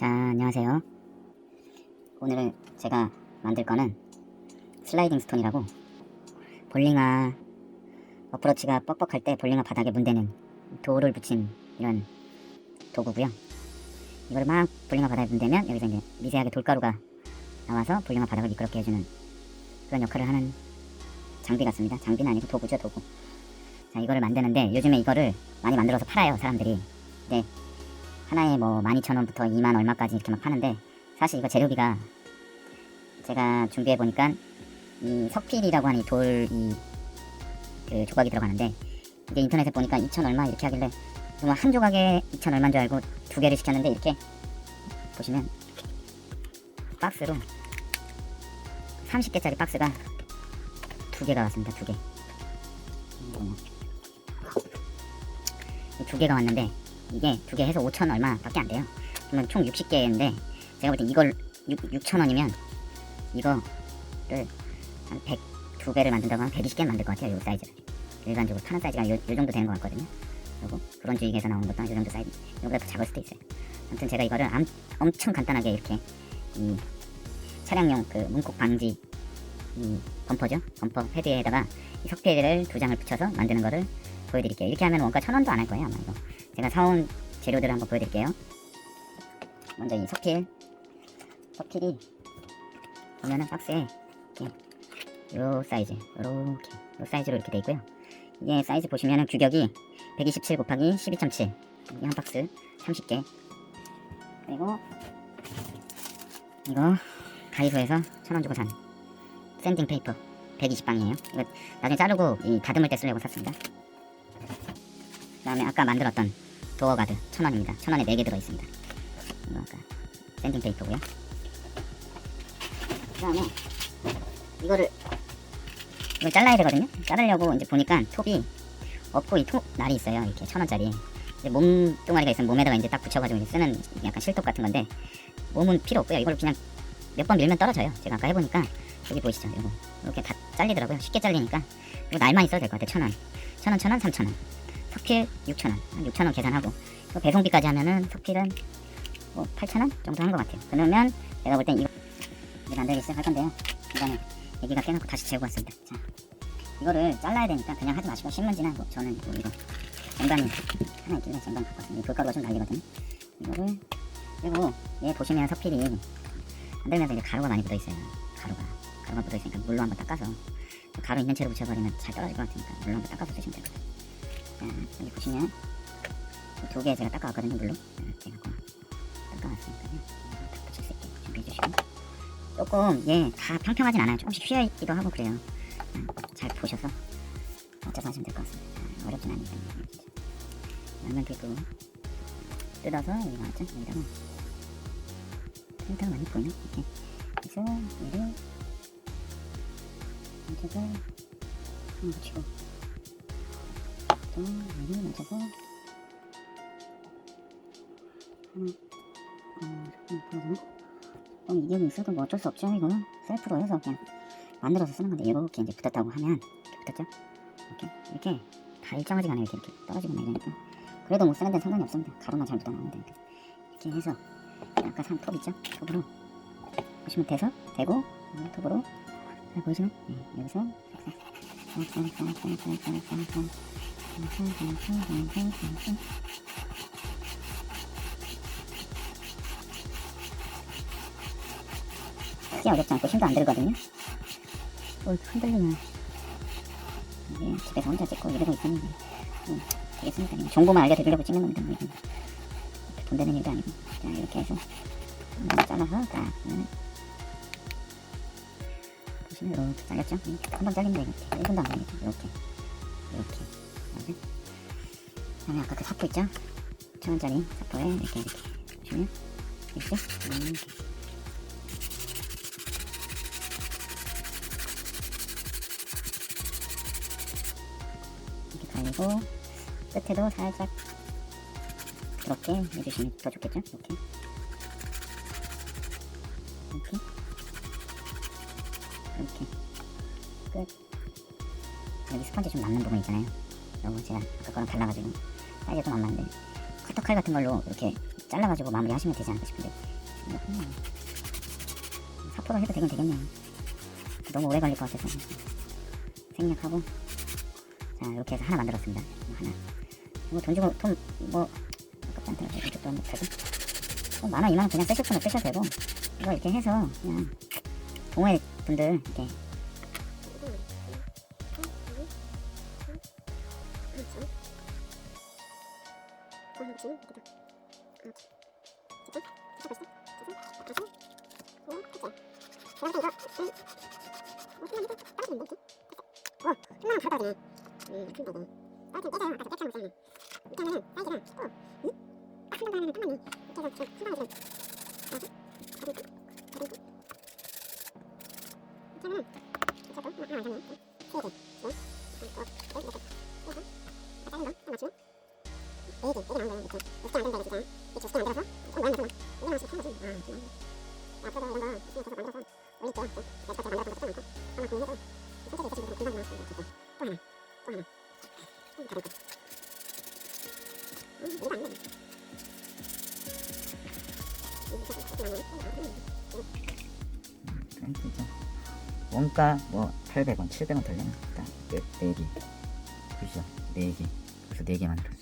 자, 안녕하세요. 오늘은 제가 만들 거는 슬라이딩 스톤이라고 볼링아 어프로치가 뻑뻑할 때 볼링아 바닥에 문대는 돌을 붙인 이런 도구고요. 이걸 막 볼링아 바닥에 문대면 여기서 이제 미세하게 돌가루가 나와서 볼링아 바닥을 미끄럽게 해주는 그런 역할을 하는 장비 같습니다. 장비는 아니고 도구죠, 도구. 자, 이거를 만드는데 요즘에 이거를 많이 만들어서 팔아요, 사람들이. 네. 하나에 뭐 12,000원부터 2만 얼마까지 이렇게 막 파는데 사실 이거 재료비가 제가 준비해 보니까 이 석필이라고 하는 돌이 그 조각이 들어가는데 이게 인터넷에 보니까 2천 얼마 이렇게 하길래 한 조각에 2천 얼마인 줄 알고 두 개를 시켰는데 이렇게 보시면 박스로 30개짜리 박스가 두 개가 왔습니다. 두 개. 음, 이두 개가 왔는데 이게 두 개 해서 5천 얼마밖에 안 돼요. 그러면 총 60개인데 제가 볼때 이걸 6, 6천 원이면 이거를 한 100, 두 배를 만든다고 하면 120개 만들 것 같아요. 이 사이즈를. 일반적으로 파는 사이즈가 요, 요 정도 되는 것 같거든요. 그리고 브론즈익에서 나온 것도 요 정도 사이즈. 이거보다 더 작을 수도 있어요. 아무튼 제가 이거를 암, 엄청 간단하게 이렇게 이 차량용 그 문콕 방지 이 범퍼죠. 범퍼 패드에다가 이 석패를 두 장을 붙여서 만드는 거를 보여드릴게요. 이렇게 하면 원가 천 원도 안 할 거예요. 아마 이거. 제가 사온 재료들을 한번 보여드릴게요. 먼저 이 석필. 석필이 보면은 박스에 이렇게 요 사이즈, 요렇게 요 사이즈로 이렇게 돼 있고요. 이게 사이즈 보시면은 규격이 127 곱하기 12.7. 이한 박스 30개. 그리고 이거 다이소에서 천 원 주고 산 샌딩 페이퍼 120방이에요. 이거 나중에 자르고 이 다듬을 때 쓰려고 샀습니다. 그 다음에 아까 만들었던 도어 가드 천 원입니다. 천 원에 4개 들어있습니다. 이거 아까 샌딩 페이퍼고요. 그 다음에 이거를 이걸 잘라야 되거든요. 자르려고 이제 보니까 톱이 없고 이 톱 날이 있어요. 이렇게 천 원짜리. 이제 몸 동아리가 있으면 몸에다가 이제 딱 붙여가지고 이제 쓰는 약간 실톱 같은 건데 몸은 필요 없고요. 이걸 그냥 몇 번 밀면 떨어져요. 제가 아까 해보니까 여기 보이시죠? 이거 이렇게 다 잘리더라고요. 쉽게 잘리니까 이거 날만 있어도 될 것 같아요. 천 원, 천 원, 천 원, 삼천 원. 석필 6천 원, 한 6천 원 계산하고 이거 배송비까지 하면은 석필은 뭐 8천 원 정도 한 것 같아요. 그러면 내가 볼 땐 이거 이제 만들기 시작할 건데요. 이거는 얘기가 깨놓고 다시 재고 왔습니다. 자, 이거를 잘라야 되니까 그냥 하지 마시고 신문지나 뭐 저는 뭐 이거 쟁반이 하나 있길래 쟁반. 이 불가루가 좀 날리거든요. 이거를 그리고 얘 보시면 석필이 만들면서 이제 가루가 많이 묻어 있어요. 가루가 가루가 묻어 있으니까 물로 한번 닦아서 가루 있는 채로 붙여버리면 잘 떨어질 것 같으니까 물로 한번 닦아서 쓰시면 같 자, 여기 보시면 두 개 제가 닦아왔거든요 물로. 자, 제가 그 닦아왔으니까요. 딱 붙일 수 있게 준비해 주시고 조금 얘다 평평하진 않아요. 조금씩 휘어 있기도 하고 그래요. 자, 잘 보셔서 맞춰서 하시면 될 것 같습니다. 자, 어렵진 않으니까. 양면 테이프 뜯어서 여기 나왔죠? 여기다가 프린터가 많이 보이네. 이렇게 해서 얘를 만져서 한번 붙이고 또 얘를 만져서 하나 어 잠깐만 보여주나? 어, 이게 있어도 뭐 어쩔 수 없죠. 이거는 셀프로 해서 그냥 만들어서 쓰는 건데 이렇게 이제 붙었다고 하면 붙었죠? 이렇게 이렇게 다 일정하지가 않아요. 이렇게, 이렇게 떨어지고 막 이러니까 그래도 못 쓰는 데는 상관이 없습니다. 가루만 잘 묻어나오면 되니까 이렇게 해서 아까 산 톱 있죠? 톱으로 보시면 돼서 되고 음, 톱으로 잘 보이시나요? 네, 여기서 크게 어렵지 않고 힘도 안 들거든요. 어, 흔들리면 이게 집에서 혼자 찍고 이러고 있었는데 음, 되겠습니까? 그냥 정보만 알려드리려고 찍는 겁니다. 뭐. 돈 되는 일도 아니고 자 이렇게 해서 잘라서 딱 그러면 보시면 이렇게 잘렸죠? 한번 잘리면 이렇게 1분도 안 걸리죠? 이렇게 이렇게 맞아? 그다음에 아까 그 사포 있죠? 천 원짜리 사포에 이렇게 이렇게 보시면 있죠? 이렇게 이렇게 달리고 끝에도 살짝 이렇게 해주시면 더 좋겠죠? 이렇게 이렇게 이렇게 끝 여기 스펀지 좀 남는 부분 있잖아요 너무 제가 그거랑 달라가지고 사이즈가 좀안 맞는데 커터 칼 같은 걸로 이렇게 잘라가지고 마무리 하시면 되지 않을까 싶은데. 음, 사포로 해도 되긴 되겠네요. 너무 오래 걸릴 것 같아서. 생략하고. 자 이렇게 해서 하나 만들었습니다. 하나. 이거 돈 주고 돈뭐 아깝지 않더라고요. 이쪽도 한번 빼고. 뭐 어, 만화 이만원 그냥 쓰실 분은 쓰셔도 되고. 이거 이렇게 해서 그냥 동호회 분들 이렇게 보이는 지금 그거 그렇지 됐죠? 됐어? 됐어? 됐어? 응 됐어 그럼 이거 응 그냥 이거 빠지면 되지 됐어 오 하나 더 되네 음 큰거고 빠지면 깨져요 아까 깨끗한 거잖아 이때는 사이즈가 15 응? 딱한 번만 하면 끝나네 이때가 지금 한 방에 지금 가지 가지 가지 이때는 이때도 하나 안 되네 세개 응 뭔가 원가 뭐 800원, 700원 달려나 일단 4개 그죠? 4개 그래서 4개 만 들어.